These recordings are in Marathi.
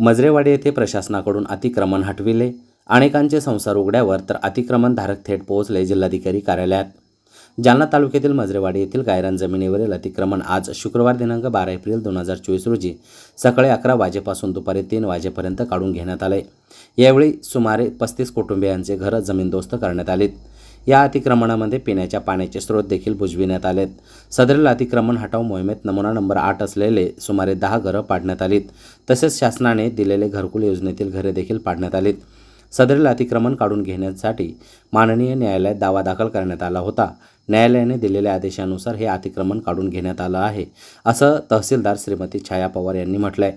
मजरेवाडी येथे प्रशासनाकडून अतिक्रमण हटविले. अनेकांचे संसार उघड्यावर तर अतिक्रमणधारक थेट पोहोचले जिल्हाधिकारी कार्यालयात. जालना तालुक्यातील मजरेवाडी येथील गायरान जमिनीवरील अतिक्रमण आज शुक्रवार दिनांक बारा एप्रिल दोन हजार चोवीस रोजी सकाळी अकरा वाजेपासून दुपारी तीन वाजेपर्यंत काढून घेण्यात आले. यावेळी सुमारे पस्तीस कुटुंबियांचे घरं जमीनदोस्त करण्यात आलीत. या अतिक्रमणामध्ये पिण्याच्या पाण्याचे स्रोत देखील बुजविण्यात आलेत. सदरील अतिक्रमण हटाव मोहिमेत नमुना नंबर आठ असलेले सुमारे दहा घरं पाडण्यात आलीत. तसेच शासनाने दिलेले घरकुल योजनेतील घरे देखील पाडण्यात आलीत. सदरील अतिक्रमण काढून घेण्यासाठी माननीय न्यायालयात दावा दाखल करण्यात आला होता. न्यायालयाने दिलेल्या आदेशानुसार हे अतिक्रमण काढून घेण्यात आलं आहे असं तहसीलदार श्रीमती छाया पवार यांनी म्हटलं आहे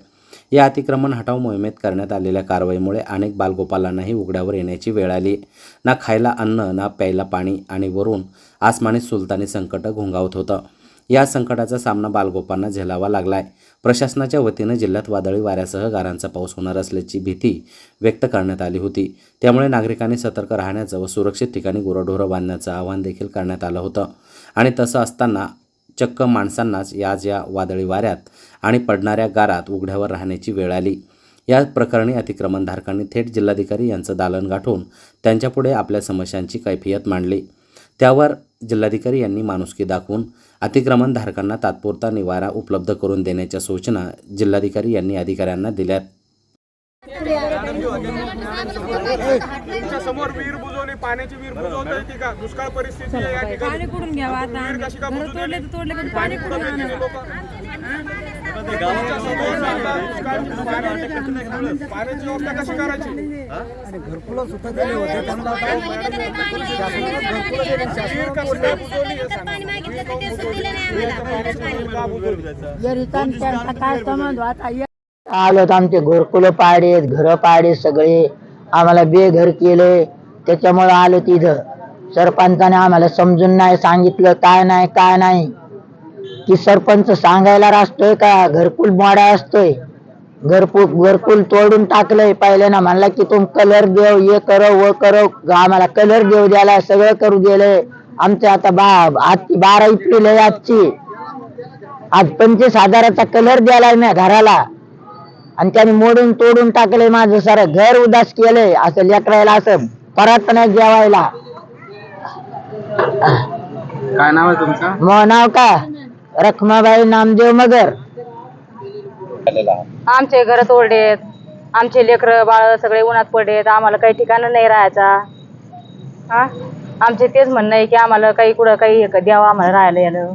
या अतिक्रमण हटाव मोहिमेत करण्यात आलेल्या कारवाईमुळे अनेक बालगोपालांनाही उघड्यावर येण्याची वेळ आली. ना खायला अन्न ना प्यायला पाणी आणि वरून आसमानी सुलतानी संकट घोंगावत होतं. या संकटाचा सामना बालगोपांना झेलावा लागलाय. प्रशासनाच्या वतीनं जिल्ह्यात वादळी वाऱ्यासह गारांचा पाऊस होणार असल्याची भीती व्यक्त करण्यात आली होती. त्यामुळे नागरिकांनी सतर्क राहण्याचं व सुरक्षित ठिकाणी गुरंढोरं बांधण्याचं आवाहन देखील करण्यात आलं होतं. आणि तसं असताना चक्क माणसांनाच या ज्या वादळी वाऱ्यात आणि पडणाऱ्या गारात उघड्यावर राहण्याची वेळ आली. या प्रकरणी अतिक्रमणधारकांनी थेट जिल्हाधिकारी यांचं दालन गाठून त्यांच्यापुढे आपल्या समस्यांची कैफियत मांडली. त्यावर जिल्हाधिकारी यांनी माणुसकी दाखवून अतिक्रमणधारकांना तात्पुरता निवारा उपलब्ध करून देण्याच्या सूचना जिल्हाधिकारी यांनी अधिकाऱ्यांना दिल्यात. समोर विहीर बुजवली पाण्याची विहीर बुजवता येते का? दुष्काळ परिस्थिती आहे या ठिकाणी. पाणी कुठून घ्यावं आता? विहीर? कशी का घरं बुजवली? तोडले तर तोडले पण पाणी कुठून आणावं लोक? समोर आता दुष्काळाची पाणी- पाण्याची व्यवस्था कशी करायची? विहीर कशी काय बुजवली हे सांगा. पाणी मागितलं तर ते सुद्धा दिलं नाही आम्हाला पाणी का बुजवली? काय संबंध आता आलो आमचे घरकुल पाडेत घर पाडे सगळे. आम्हाला बेघर केले. त्याच्यामुळे आलो तिथं. सरपंचाने आम्हाला समजून नाही सांगितलं काय नाही काय नाही. की सरपंच सांगायला असतोय का? घरकुल मोडा असतोय. घरकुल घरकुल तोडून टाकलंय. पहिले ना म्हणला की तुम कलर देव ये करो व करो. आम्हाला कलर देव द्यायला सगळं करू दिलंय आमचे आता बा आजची बारा एप्रिल आहे आजची. आज पंचवीस हजाराचा कलर द्यायला ना घराला. आणि त्याने मोडून तोडून टाकलंय माझं सारं. घर उदास केलंय असं लेकरायला असं परत नाही जेवायला. काय नाव आहे तुमचं? मग नाव का रखमाबाई नामदेव मगर. आमचे घर तोडलेत. आमचे लेकर बाळ सगळे उन्हात पडलेत. आम्हाला काही ठिकाण नाही राहायचा. हा? आमचे तेच म्हणणं आहे की आम्हाला काही कुठं काही एक द्यावं आम्हाला राहायला यायला.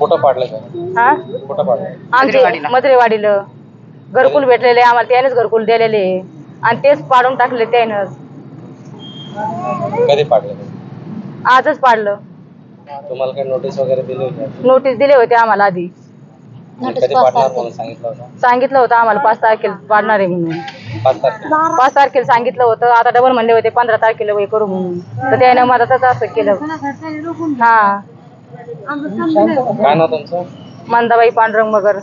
कुठं पाडलं का? हा? कुठं पाडलं. आमचे मजरेवाडीला घरकुल भेटलेले आम्हाला त्यानेच घरकुल दिलेले. आणि तेच पाडून टाकले त्यानंच. कधी पाडलं? आजच पाडलं. तुम्हाला काही नोटीस वगैरे दिली होती? नोटीस दिले होते आम्हाला आधी. कधी पाडणार म्हणून सांगितलं होतं? सांगितलं होतं आम्हाला पाच तारखेला पाडणार आहे म्हणून. पाच तारखेला. पाच तारखेला सांगितलं होतं. आता डबल म्हणले होते पंधरा तारखेला वय करू म्हणून. तर त्याने मदतच असं केलं. हा. काय नाव तुमचं? मंदाबाई पांडुरंग मगर.